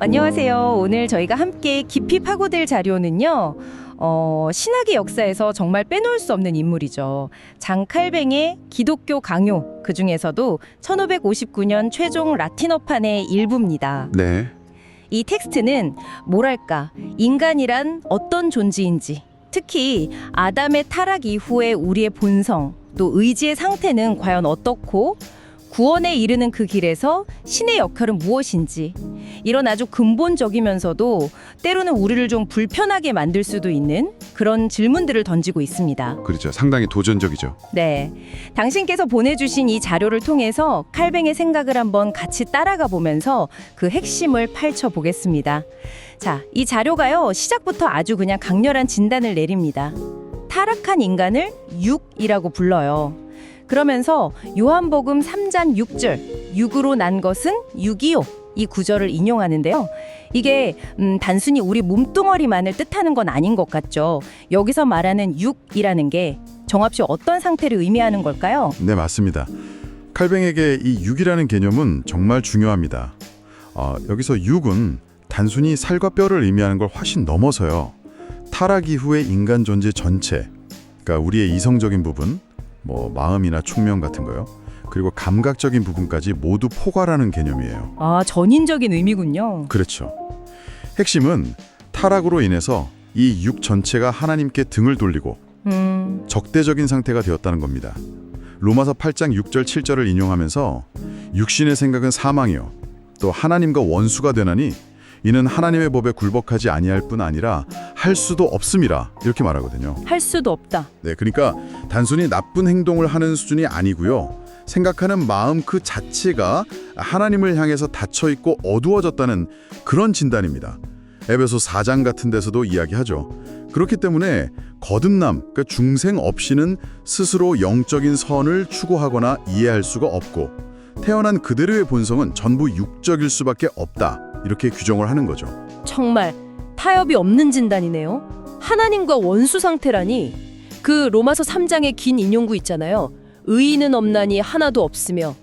안녕하세요. 오늘 저희가 함께 깊이 파고들 자료는요. 어, 신학의 역사에서 정말 빼놓을 수 없는 인물이죠. 장칼뱅의 기독교 강요, 그 중에서도 1559년 최종 라틴어판의 일부입니다. 네. 이 텍스트는 뭐랄까, 인간이란 어떤 존재인지, 특히 아담의 타락 이후에 우리의 본성, 또 의지의 상태는 과연 어떻고, 구원에 이르는 그 길에서 신의 역할은 무엇인지, 이런 아주 근본적이면서도 때로는 우리를 좀 불편하게 만들 수도 있는 그런 질문들을 던지고 있습니다. 그렇죠. 상당히 도전적이죠. 네. 당신께서 보내주신 이 자료를 통해서 칼뱅의 생각을 한번 같이 따라가 보면서 그 핵심을 파헤쳐 보겠습니다. 자, 이 자료가요, 시작부터 아주 그냥 강렬한 진단을 내립니다. 타락한 인간을 육이라고 불러요. 그러면서 요한복음 3장 6절, 육으로 난 것은 육이요. 이 구절을 인용하는데요. 이게 음, 단순히 우리 몸뚱어리만을 뜻하는 건 아닌 것 같죠. 여기서 말하는 육이라는 게 정합시 어떤 상태를 의미하는 걸까요? 네, 맞습니다. 칼뱅에게 이 육이라는 개념은 정말 중요합니다. 어, 여기서 육은 단순히 살과 뼈를 의미하는 걸 훨씬 넘어서요. 타락 이후의 인간 존재 전체, 그러니까 우리의 이성적인 부분, 뭐 마음이나 충명 같은 거요. 그리고 감각적인 부분까지 모두 포괄하는 개념이에요. 아, 전인적인 의미군요. 그렇죠. 핵심은 타락으로 인해서 이 육 전체가 하나님께 등을 돌리고 음, 적대적인 상태가 되었다는 겁니다. 로마서 8장 6절 7절을 인용하면서 육신의 생각은 사망이요 또 하나님과 원수가 되나니 이는 하나님의 법에 굴복하지 아니할 뿐 아니라 할 수도 없음이라 이렇게 말하거든요. 할 수도 없다. 네, 그러니까 단순히 나쁜 행동을 하는 수준이 아니고요. 생각하는 마음 그 자체가 하나님을 향해서 닫혀 있고 어두워졌다는 그런 진단입니다. 에베소 4장 같은 데서도 이야기하죠. 그렇기 때문에 거듭남, 그러니까 중생 없이는 스스로 영적인 선을 추구하거나 이해할 수가 없고 태어난 그대로의 본성은 전부 육적일 수밖에 없다. 이렇게 규정을 하는 거죠. 정말 타협이 없는 진단이네요. 하나님과 원수 상태라니 그 로마서 3장의 긴 인용구 있잖아요. 의인은 없나니 하나도 없으며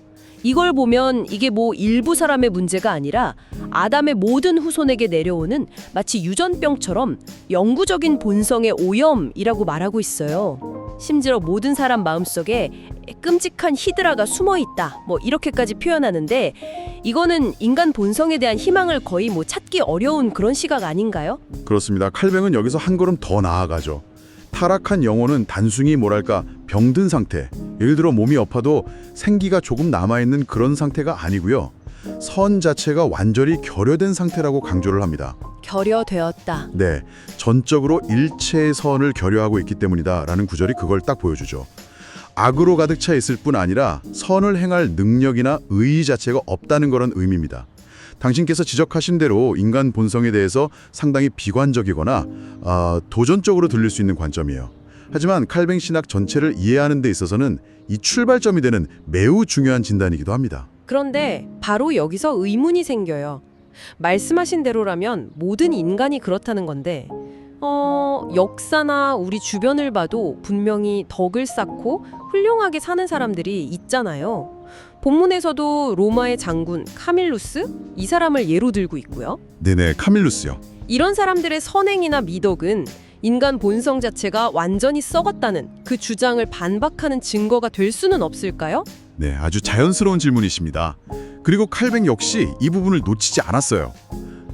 이걸 보면 이게 뭐 일부 사람의 문제가 아니라 아담의 모든 후손에게 내려오는 마치 유전병처럼 영구적인 본성의 오염이라고 말하고 있어요. 심지어 모든 사람 마음속에 끔찍한 히드라가 숨어 있다. 뭐 이렇게까지 표현하는데 이거는 인간 본성에 대한 희망을 거의 뭐 찾기 어려운 그런 시각 아닌가요? 그렇습니다. 칼뱅은 여기서 한 걸음 더 나아가죠. 타락한 영혼은 단순히 뭐랄까 병든 상태, 예를 들어 몸이 아파도 생기가 조금 남아있는 그런 상태가 아니고요. 선 자체가 완전히 결여된 상태라고 강조를 합니다. 결여되었다. 네, 전적으로 일체의 선을 결여하고 있기 때문이다라는 구절이 그걸 딱 보여주죠. 악으로 가득 차 있을 뿐 아니라 선을 행할 능력이나 의의 자체가 없다는 그런 의미입니다. 당신께서 지적하신 대로 인간 본성에 대해서 상당히 비관적이거나 아, 도전적으로 들릴 수 있는 관점이에요. 하지만 칼뱅 신학 전체를 이해하는 데 있어서는 이 출발점이 되는 매우 중요한 진단이기도 합니다. 그런데 바로 여기서 의문이 생겨요. 말씀하신 대로라면 모든 인간이 그렇다는 건데 어, 역사나 우리 주변을 봐도 분명히 덕을 쌓고 훌륭하게 사는 사람들이 있잖아요. 본문에서도 로마의 장군 카밀루스 이 사람을 예로 들고 있고요. 네네, 카밀루스요. 이런 사람들의 선행이나 미덕은 인간 본성 자체가 완전히 썩었다는 그 주장을 반박하는 증거가 될 수는 없을까요? 네, 아주 자연스러운 질문이십니다. 그리고 칼뱅 역시 이 부분을 놓치지 않았어요.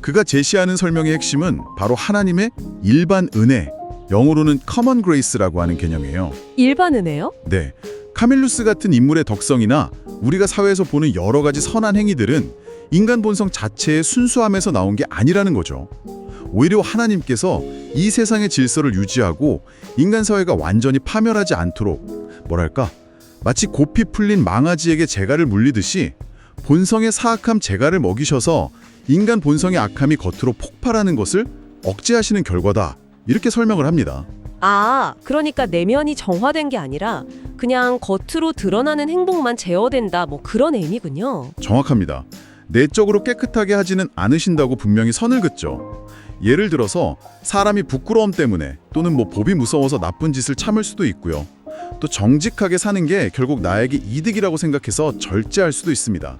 그가 제시하는 설명의 핵심은 바로 하나님의 일반 은혜, 영어로는 common grace라고 하는 개념이에요. 일반 은혜요? 네, 카밀루스 같은 인물의 덕성이나 우리가 사회에서 보는 여러 가지 선한 행위들은 인간 본성 자체의 순수함에서 나온 게 아니라는 거죠. 오히려 하나님께서 이 세상의 질서를 유지하고 인간 사회가 완전히 파멸하지 않도록 뭐랄까 마치 고피 풀린 망아지에게 재갈을 물리듯이 본성의 사악함 재갈을 먹이셔서 인간 본성의 악함이 겉으로 폭발하는 것을 억제하시는 결과다. 이렇게 설명을 합니다. 아, 그러니까 내면이 정화된 게 아니라 그냥 겉으로 드러나는 행복만 제어된다 뭐 그런 의미군요. 정확합니다. 내적으로 깨끗하게 하지는 않으신다고 분명히 선을 긋죠. 예를 들어서 사람이 부끄러움 때문에 또는 뭐 법이 무서워서 나쁜 짓을 참을 수도 있고요. 또 정직하게 사는 게 결국 나에게 이득이라고 생각해서 절제할 수도 있습니다.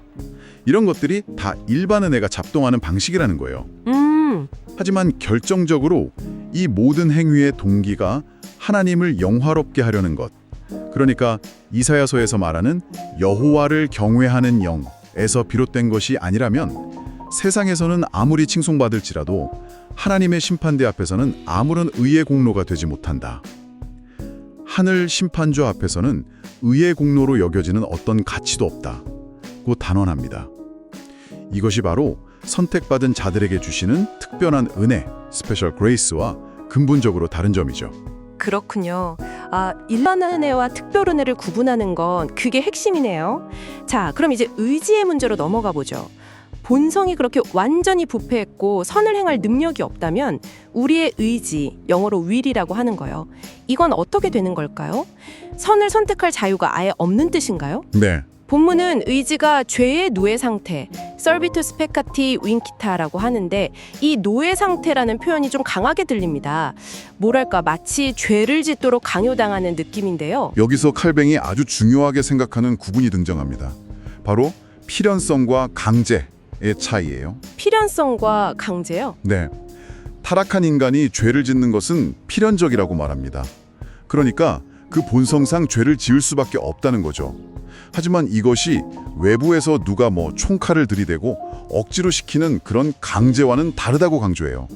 이런 것들이 다 일반 은혜가 작동하는 방식이라는 거예요. 음, 하지만 결정적으로 이 모든 행위의 동기가 하나님을 영화롭게 하려는 것. 그러니까 이사야서에서 말하는 여호와를 경외하는 영에서 비롯된 것이 아니라면 세상에서는 아무리 칭송받을지라도 하나님의 심판대 앞에서는 아무런 의의 공로가 되지 못한다. 하늘 심판조 앞에서는 의의 공로로 여겨지는 어떤 가치도 없다. 고 단언합니다. 이것이 바로 선택받은 자들에게 주시는 특별한 은혜, 스페셜 그레이스와 근본적으로 다른 점이죠. 그렇군요. 아, 일반 은혜와 특별 은혜를 구분하는 건 그게 핵심이네요. 자, 그럼 이제 의지의 문제로 넘어가 보죠. 본성이 그렇게 완전히 부패했고 선을 행할 능력이 없다면 우리의 의지, 영어로 will이라고 하는 거요. 이건 어떻게 되는 걸까요? 선을 선택할 자유가 아예 없는 뜻인가요? 네, 본문은 의지가 죄의 노예 상태, 설비투스 페카티 윈키타라고 하는데 이 노예 상태라는 표현이 좀 강하게 들립니다. 뭐랄까 마치 죄를 짓도록 강요당하는 느낌인데요. 여기서 칼뱅이 아주 중요하게 생각하는 구분이 등장합니다. 바로 필연성과 강제 의 차이예요. 필연성과 강제요. 네, 타락한 인간이 죄를 짓는 것은 필연적이라고 말합니다. 그러니까 그 본성상 죄를 지을 수밖에 없다는 거죠. 하지만 이것이 외부에서 누가 뭐 총칼을 들이대고 억지로 시키는 그런 강제와는 다르다고 강조해요.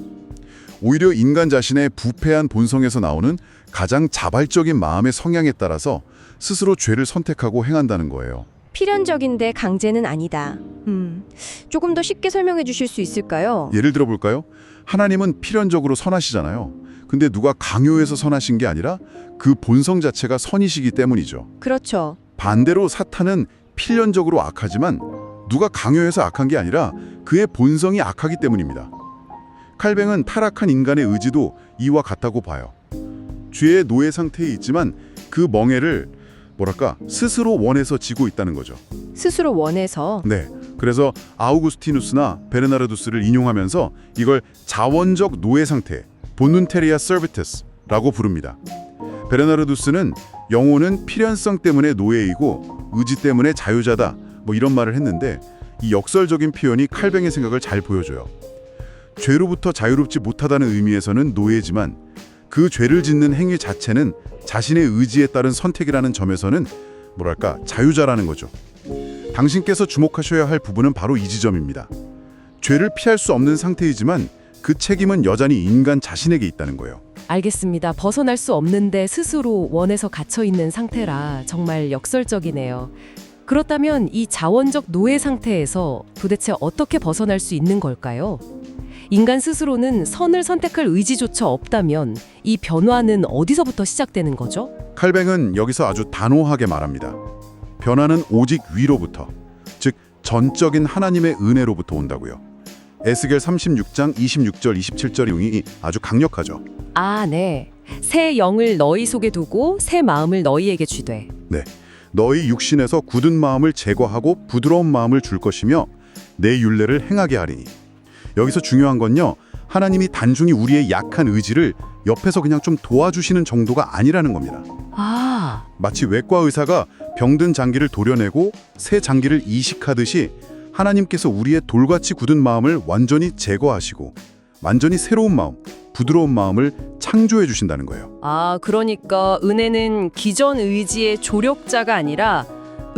오히려 인간 자신의 부패한 본성에서 나오는 가장 자발적인 마음의 성향에 따라서 스스로 죄를 선택하고 행한다는 거예요. 필연적인데 강제는 아니다. 음, 조금 더 쉽게 설명해 주실 수 있을까요? 예를 들어 볼까요? 하나님은 필연적으로 선하시잖아요. 근데 누가 강요해서 선하신 게 아니라 그 본성 자체가 선이시기 때문이죠. 그렇죠. 반대로 사탄은 필연적으로 악하지만 누가 강요해서 악한 게 아니라 그의 본성이 악하기 때문입니다. 칼뱅은 타락한 인간의 의지도 이와 같다고 봐요. 죄의 노예 상태에 있지만 그 멍해를 뭐랄까 스스로 원해서 지고 있다는 거죠. 스스로 원해서 네. 그래서 아우구스티누스나 베르나르두스를 인용하면서 이걸 자원적 노예 상태, 본눈테리아 서비테스라고 부릅니다. 베르나르두스는 영혼은 필연성 때문에 노예이고 의지 때문에 자유자다 뭐 이런 말을 했는데 이 역설적인 표현이 칼뱅의 생각을 잘 보여줘요. 죄로부터 자유롭지 못하다는 의미에서는 노예지만 그 죄를 짓는 행위 자체는 자신의 의지에 따른 선택이라는 점에서는 뭐랄까 자유자라는 거죠. 당신께서 주목하셔야 할 부분은 바로 이 지점입니다. 죄를 피할 수 없는 상태이지만 그 책임은 여전히 인간 자신에게 있다는 거예요. 알겠습니다. 벗어날 수 없는데 스스로 원해서 갇혀 있는 상태라 정말 역설적이네요. 그렇다면 이 자원적 노예 상태에서 도대체 어떻게 벗어날 수 있는 걸까요? 인간 스스로는 선을 선택할 의지조차 없다면 이 변화는 어디서부터 시작되는 거죠? 칼뱅은 여기서 아주 단호하게 말합니다. 변화는 오직 위로부터, 즉 전적인 하나님의 은혜로부터 온다고요. 에스겔 36장 26절 27절의 용이 아주 강력하죠. 아, 네. 새 영을 너희 속에 두고 새 마음을 너희에게 주되. 너희 육신에서 굳은 마음을 제거하고 부드러운 마음을 줄 것이며 내 율례를 행하게 하리니. 여기서 중요한 건요. 하나님이 단순히 우리의 약한 의지를 옆에서 그냥 좀 도와주시는 정도가 아니라는 겁니다. 아, 마치 외과 의사가 병든 장기를 도려내고 새 장기를 이식하듯이 하나님께서 우리의 돌같이 굳은 마음을 완전히 제거하시고 완전히 새로운 마음, 부드러운 마음을 창조해 주신다는 거예요. 아, 그러니까 은혜는 기존 의지의 조력자가 아니라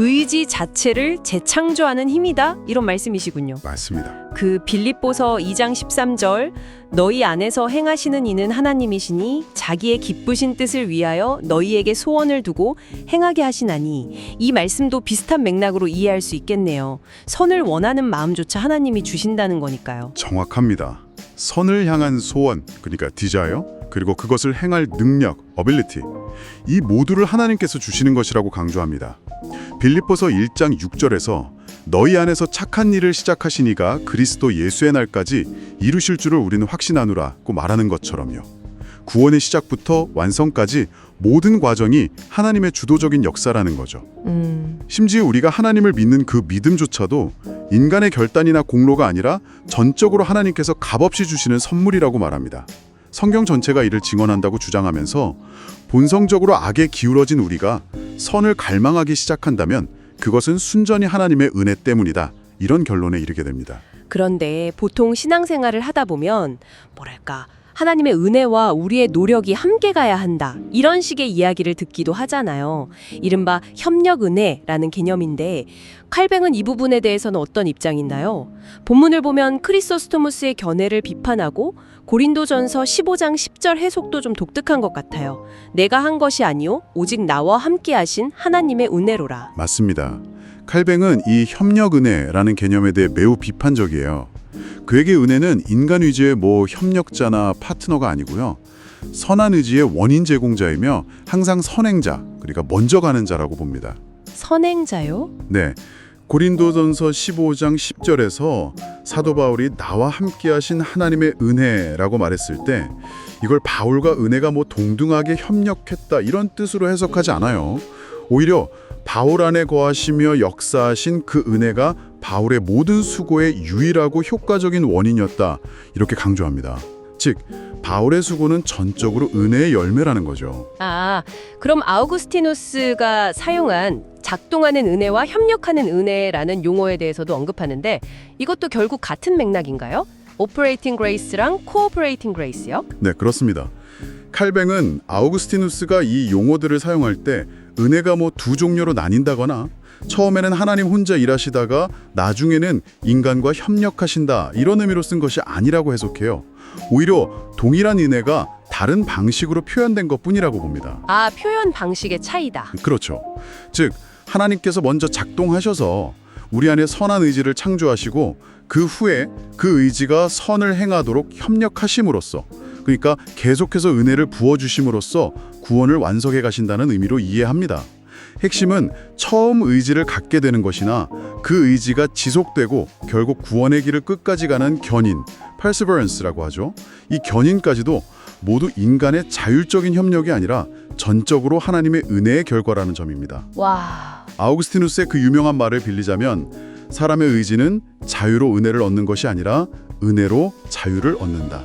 의지 자체를 재창조하는 힘이다. 이런 말씀이시군요. 맞습니다. 그 빌립보서 2장 13절 너희 안에서 행하시는 이는 하나님이시니 자기의 기쁘신 뜻을 위하여 너희에게 소원을 두고 행하게 하시나니 이 말씀도 비슷한 맥락으로 이해할 수 있겠네요. 선을 원하는 마음조차 하나님이 주신다는 거니까요. 정확합니다. 선을 향한 소원, 그러니까 디자이어, 그리고 그것을 행할 능력, 어빌리티. 이 모두를 하나님께서 주시는 것이라고 강조합니다. 빌립보서 1장 6절에서 너희 안에서 착한 일을 시작하신 이가 그리스도 예수의 날까지 이루실 줄을 우리는 확신하노라고 말하는 것처럼요. 구원의 시작부터 완성까지 모든 과정이 하나님의 주도적인 역사라는 거죠. 음, 심지어 우리가 하나님을 믿는 그 믿음조차도 인간의 결단이나 공로가 아니라 전적으로 하나님께서 값없이 주시는 선물이라고 말합니다. 성경 전체가 이를 증언한다고 주장하면서 본성적으로 악에 기울어진 우리가 선을 갈망하기 시작한다면 그것은 순전히 하나님의 은혜 때문이다. 이런 결론에 이르게 됩니다. 그런데 보통 신앙생활을 하다 보면 뭐랄까 하나님의 은혜와 우리의 노력이 함께 가야 한다. 이런 식의 이야기를 듣기도 하잖아요. 이른바 협력 은혜라는 개념인데 칼뱅은 이 부분에 대해서는 어떤 입장인가요? 본문을 보면 크리소스토무스의 견해를 비판하고 고린도전서 15장 10절 해석도 좀 독특한 것 같아요. 내가 한 것이 아니요 오직 나와 함께 하신 하나님의 은혜로라. 맞습니다. 칼뱅은 이 협력 은혜라는 개념에 대해 매우 비판적이에요. 그에게 은혜는 인간 위주의 뭐 협력자나 파트너가 아니고요. 선한 의지의 원인 제공자이며 항상 선행자, 그러니까 먼저 가는 자라고 봅니다. 선행자요? 네. 고린도전서 15장 10절에서 사도 바울이 나와 함께 하신 하나님의 은혜라고 말했을 때 이걸 바울과 은혜가 뭐 동등하게 협력했다 이런 뜻으로 해석하지 않아요. 오히려 바울 안에 거하시며 역사하신 그 은혜가 바울의 모든 수고의 유일하고 효과적인 원인이었다 이렇게 강조합니다. 즉 바울의 수고는 전적으로 은혜의 열매라는 거죠. 아, 그럼 아우구스티누스가 사용한 작동하는 은혜와 협력하는 은혜라는 용어에 대해서도 언급하는데 이것도 결국 같은 맥락인가요? 오퍼레이팅 그레이스랑 코오퍼레이팅 그레이스요? 네, 그렇습니다. 칼뱅은 아우구스티누스가 이 용어들을 사용할 때 은혜가 뭐 두 종류로 나뉜다거나 처음에는 하나님 혼자 일하시다가 나중에는 인간과 협력하신다 이런 의미로 쓴 것이 아니라고 해석해요. 오히려 동일한 은혜가 다른 방식으로 표현된 것뿐이라고 봅니다. 아, 표현 방식의 차이다. 그렇죠. 즉 하나님께서 먼저 작동하셔서 우리 안에 선한 의지를 창조하시고 그 후에 그 의지가 선을 행하도록 협력하심으로써 그러니까 계속해서 은혜를 부어 주심으로써 구원을 완성해 가신다는 의미로 이해합니다. 핵심은 처음 의지를 갖게 되는 것이나 그 의지가 지속되고 결국 구원의 길을 끝까지 가는 견인, perseverance라고 하죠. 이 견인까지도 모두 인간의 자율적인 협력이 아니라 전적으로 하나님의 은혜의 결과라는 점입니다. 와, 아우구스티누스의 그 유명한 말을 빌리자면 사람의 의지는 자유로 은혜를 얻는 것이 아니라 은혜로 자유를 얻는다.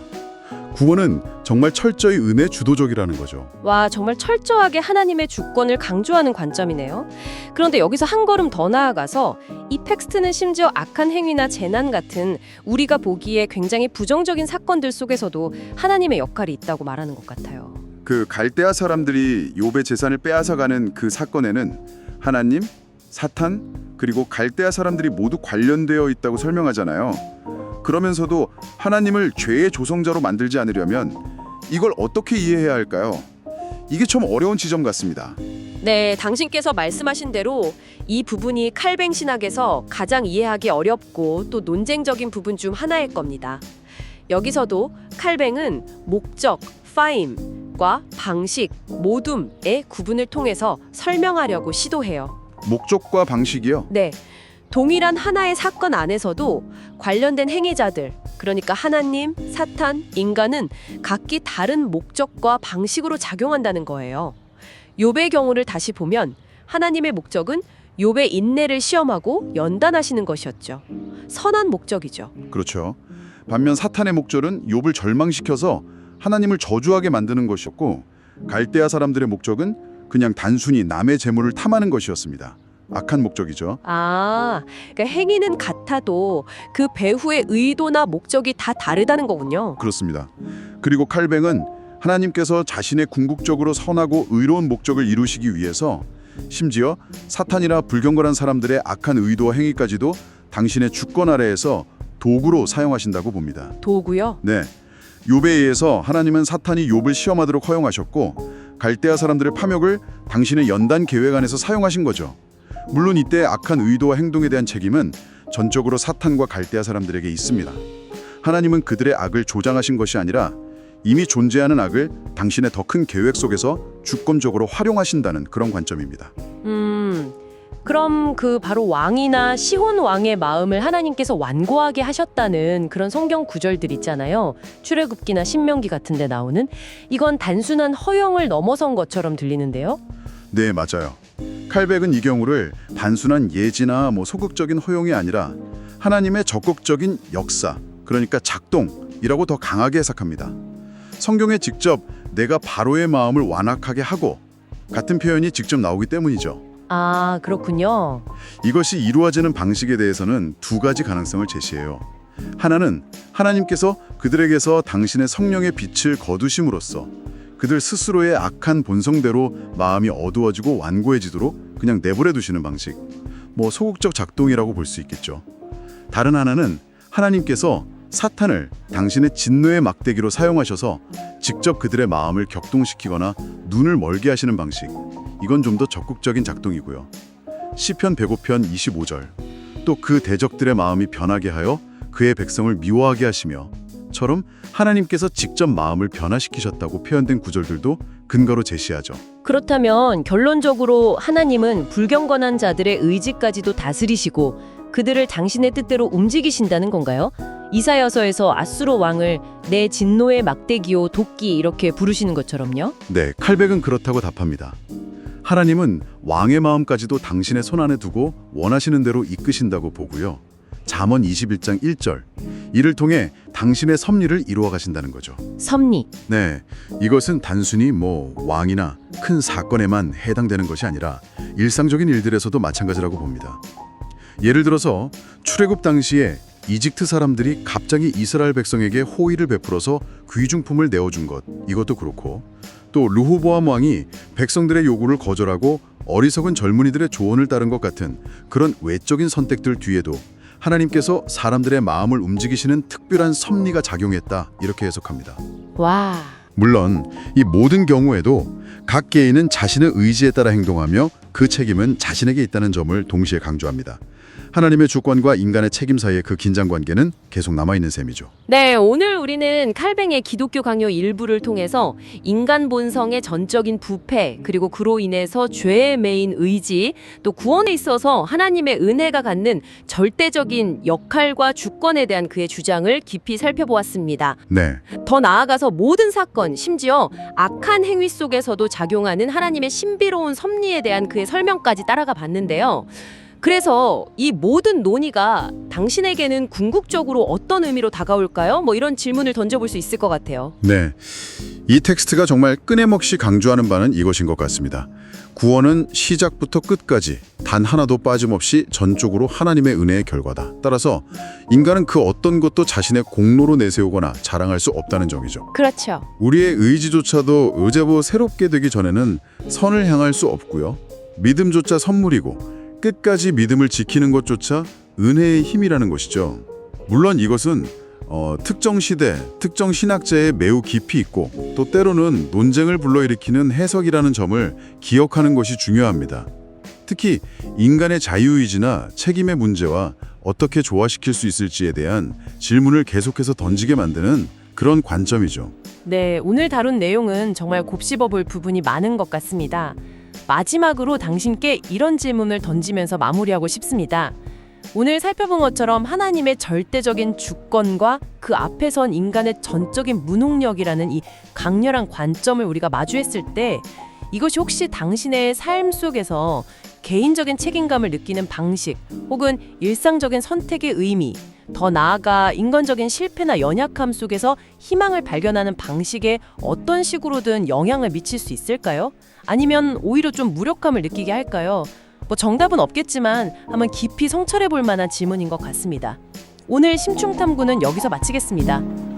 구원은 정말 철저히 은혜 주도적이라는 거죠. 와, 정말 철저하게 하나님의 주권을 강조하는 관점이네요. 그런데 여기서 한 걸음 더 나아가서 이 텍스트는 심지어 악한 행위나 재난 같은 우리가 보기에 굉장히 부정적인 사건들 속에서도 하나님의 역할이 있다고 말하는 것 같아요. 그 갈대아 사람들이 욥의 재산을 빼앗아가는 그 사건에는 하나님, 사탄, 그리고 갈대아 사람들이 모두 관련되어 있다고 설명하잖아요. 그러면서도 하나님을 죄의 조성자로 만들지 않으려면 이걸 어떻게 이해해야 할까요? 이게 좀 어려운 지점 같습니다. 네, 당신께서 말씀하신 대로 이 부분이 칼뱅 신학에서 가장 이해하기 어렵고 또 논쟁적인 부분 중 하나일 겁니다. 여기서도 칼뱅은 목적, 파임과 방식, 모둠의 구분을 통해서 설명하려고 시도해요. 목적과 방식이요. 네. 동일한 하나의 사건 안에서도 관련된 행위자들, 그러니까 하나님, 사탄, 인간은 각기 다른 목적과 방식으로 작용한다는 거예요. 욥의 경우를 다시 보면 하나님의 목적은 욥의 인내를 시험하고 연단하시는 것이었죠. 선한 목적이죠. 그렇죠. 반면 사탄의 목적은 욥을 절망시켜서 하나님을 저주하게 만드는 것이었고 갈대아 사람들의 목적은 그냥 단순히 남의 재물을 탐하는 것이었습니다. 악한 목적이죠. 아, 그러니까 행위는 같아도 그 배후의 의도나 목적이 다 다르다는 거군요. 그렇습니다. 그리고 칼뱅은 하나님께서 자신의 궁극적으로 선하고 의로운 목적을 이루시기 위해서 심지어 사탄이나 불경건한 사람들의 악한 의도와 행위까지도 당신의 주권 아래에서 도구로 사용하신다고 봅니다. 도구요? 네. 욥에 의해서 하나님은 사탄이 욥을 시험하도록 허용하셨고 갈대아 사람들의 파멸을 당신의 연단 계획 안에서 사용하신 거죠. 물론 이때 악한 의도와 행동에 대한 책임은 전적으로 사탄과 갈대아 사람들에게 있습니다. 하나님은 그들의 악을 조장하신 것이 아니라 이미 존재하는 악을 당신의 더 큰 계획 속에서 주권적으로 활용하신다는 그런 관점입니다. 음, 그럼 그 바로 왕이나 시혼 왕의 마음을 하나님께서 완고하게 하셨다는 그런 성경 구절들 있잖아요. 출애굽기나 신명기 같은 데 나오는 이건 단순한 허용을 넘어선 것처럼 들리는데요. 네, 맞아요. 칼백은 이 경우를 단순한 예지나 뭐 소극적인 허용이 아니라 하나님의 적극적인 역사, 그러니까 작동이라고 더 강하게 해석합니다. 성경에 직접 내가 바로의 마음을 완악하게 하고 같은 표현이 직접 나오기 때문이죠. 아, 그렇군요. 이것이 이루어지는 방식에 대해서는 두 가지 가능성을 제시해요. 하나는 하나님께서 그들에게서 당신의 성령의 빛을 거두심으로써 그들 스스로의 악한 본성대로 마음이 어두워지고 완고해지도록 그냥 내버려 두시는 방식. 뭐 소극적 작동이라고 볼 수 있겠죠. 다른 하나는 하나님께서 사탄을 당신의 진노의 막대기로 사용하셔서 직접 그들의 마음을 격동시키거나 눈을 멀게 하시는 방식. 이건 좀 더 적극적인 작동이고요. 시편 105편 25절. 또 그 대적들의 마음이 변하게 하여 그의 백성을 미워하게 하시며 처럼 하나님께서 직접 마음을 변화시키셨다고 표현된 구절들도 근거로 제시하죠. 그렇다면 결론적으로 하나님은 불경건한 자들의 의지까지도 다스리시고 그들을 당신의 뜻대로 움직이신다는 건가요? 이사여서에서 아수로 왕을 내 진노의 막대기요 도끼 이렇게 부르시는 것처럼요? 네, 칼백은 그렇다고 답합니다. 하나님은 왕의 마음까지도 당신의 손 안에 두고 원하시는 대로 이끄신다고 보고요. 잠언 21장 1절. 이를 통해 당신의 섭리를 이루어 가신다는 거죠. 섭리. 네, 이것은 단순히 뭐 왕이나 큰 사건에만 해당되는 것이 아니라 일상적인 일들에서도 마찬가지라고 봅니다. 예를 들어서 출애굽 당시에 이집트 사람들이 갑자기 이스라엘 백성에게 호의를 베풀어서 귀중품을 내어준 것 이것도 그렇고 또 르호보암 왕이 백성들의 요구를 거절하고 어리석은 젊은이들의 조언을 따른 것 같은 그런 외적인 선택들 뒤에도 하나님께서 사람들의 마음을 움직이시는 특별한 섭리가 작용했다 이렇게 해석합니다. 와. 물론 이 모든 경우에도 각 개인은 자신의 의지에 따라 행동하며 그 책임은 자신에게 있다는 점을 동시에 강조합니다. 하나님의 주권과 인간의 책임 사이의 그 긴장 관계는 계속 남아 있는 셈이죠. 네, 오늘 우리는 칼뱅의 기독교 강요 일부를 통해서 인간 본성의 전적인 부패, 그리고 그로 인해서 죄에 매인 의지, 또 구원에 있어서 하나님의 은혜가 갖는 절대적인 역할과 주권에 대한 그의 주장을 깊이 살펴보았습니다. 네, 더 나아가서 모든 사건, 심지어 악한 행위 속에서도 작용하는 하나님의 신비로운 섭리에 대한 그의 설명까지 따라가 봤는데요. 그래서 이 모든 논의가 당신에게는 궁극적으로 어떤 의미로 다가올까요? 뭐 이런 질문을 던져볼 수 있을 것 같아요. 네. 이 텍스트가 정말 끊임없이 강조하는 바는 이것인 것 같습니다. 구원은 시작부터 끝까지 단 하나도 빠짐없이 전적으로 하나님의 은혜의 결과다. 따라서 인간은 그 어떤 것도 자신의 공로로 내세우거나 자랑할 수 없다는 점이죠. 그렇죠. 우리의 의지조차도 의제보 새롭게 되기 전에는 선을 향할 수 없고요. 믿음조차 선물이고 끝까지 믿음을 지키는 것조차 은혜의 힘이라는 것이죠. 물론 이것은 어, 특정 시대, 특정 신학자에 매우 깊이 있고 또 때로는 논쟁을 불러일으키는 해석이라는 점을 기억하는 것이 중요합니다. 특히 인간의 자유의지나 책임의 문제와 어떻게 조화시킬 수 있을지에 대한 질문을 계속해서 던지게 만드는 그런 관점이죠. 네, 오늘 다룬 내용은 정말 곱씹어 볼 부분이 많은 것 같습니다. 마지막으로 당신께 이런 질문을 던지면서 마무리하고 싶습니다. 오늘 살펴본 것처럼 하나님의 절대적인 주권과 그 앞에 선 인간의 전적인 무능력이라는 이 강렬한 관점을 우리가 마주했을 때 이것이 혹시 당신의 삶 속에서 개인적인 책임감을 느끼는 방식 혹은 일상적인 선택의 의미 더 나아가 인간적인 실패나 연약함 속에서 희망을 발견하는 방식에 어떤 식으로든 영향을 미칠 수 있을까요? 아니면 오히려 좀 무력감을 느끼게 할까요? 뭐 정답은 없겠지만 한번 깊이 성찰해 볼 만한 질문인 것 같습니다. 오늘 심층 탐구는 여기서 마치겠습니다.